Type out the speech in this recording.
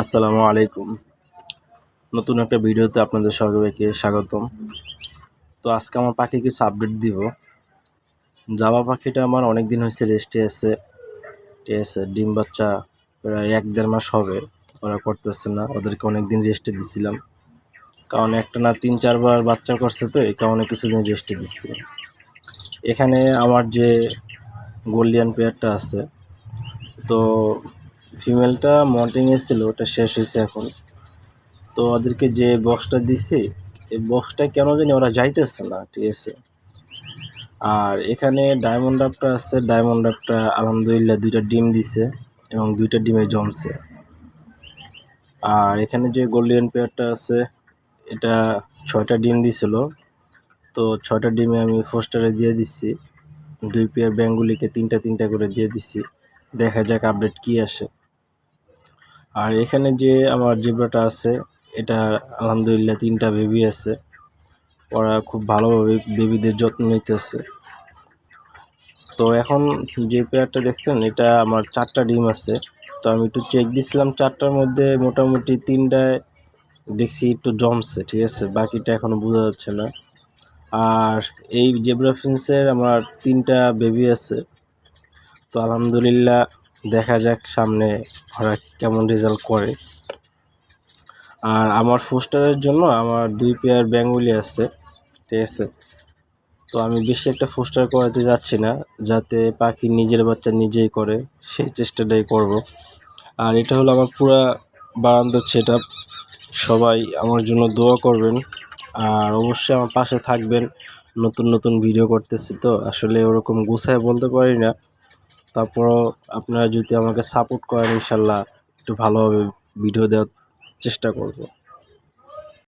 আসসালামু আলাইকুম। নতুন একটা ভিডিওতে আপনাদের সবাইকে স্বাগতম। তো আজকে আমার পাখি কিছু আপডেট দিব। জাবা পাখিটা আমার অনেক দিন হয়েছে রেস্টে আছে। ঠিক আছে, ডিম বাচ্চা প্রায় এক দেড় মাস হবে, ওরা করতেছে না। ওদেরকে অনেক দিন রেস্টে দিছিলাম। কারণ একটা না তিন চারবার বাচ্চা করছে তো, এই কারণে কিছুদিন রেস্টে দিচ্ছি। এখানে আমার যে গোল্ডিয়ান পেয়ারটা আছে, তো ফিমেলটা মন্টিং এসেছিল ওটা শেষ হয়েছে এখন। তো ওদেরকে যে বক্সটা দিছি, এই বক্সটা কেন জানি ওরা যাইতেছে না, ঠিক আছে? আর এখানে ডায়মন্ড ডাবটা আছে ডায়মন্ড ডাবটা আলহামদুলিল্লাহ দুইটা ডিম দিছে এবং দুইটা ডিমে জমছে। আর এখানে যে গোল্ডেন পেয়ারটা আছে, এটা ছয়টা ডিম দিছিল। তো ছয়টা ডিমে আমি ফোস্টারে দিয়ে দিচ্ছি দুই পেয়ার ব্যাঙ্গুলিকে তিনটা তিনটা করে দিয়ে দিচ্ছি দেখা যাক আপডেট কি আসে। আর এখানে যে আমার জিব্রাটা আছে, এটা আলহামদুলিল্লাহ তিনটা বেবি আছে। ওরা খুব ভালোভাবে বেবিদের যত্ন নিতেছে। তো এখন যে পেয়ারটা দেখছেন, এটা আমার চারটা ডিম আছে। তো আমি একটু চেক দিছিলাম চারটার মধ্যে মোটামুটি তিনটায় দেখছি একটু জমছে, ঠিক আছে? বাকিটা এখনও বোঝা যাচ্ছে না। আর এই জেব্রা ফিন্সের আমার তিনটা বেবি আছে। তো আলহামদুলিল্লাহ দেখা যাক সামনে ওরা কেমন রেজাল্ট করে। আর আমার ফোস্টারের জন্য আমার দুই পেয়ার ব্যাঙ্গুলি আছে, ঠিক আছে? তো আমি বেশি একটা ফোস্টার করাতে যাচ্ছি না, যাতে পাখি নিজের বাচ্চা নিজেই করে, সেই চেষ্টাটাই করব। আর এটা হলো আমার পুরা বারান্দার সেট সবাই আমার জন্য দোয়া করবেন, আর অবশ্যই আমার পাশে থাকবেন। নতুন নতুন ভিডিও করতেছি তো, আসলে ওরকম গুছায় বলতে পারি না। তারপরও আপনারা যদি আমাকে সাপোর্ট করেন ইনশাল্লাহ একটু ভালোভাবে ভিডিও দেওয়ার চেষ্টা করব।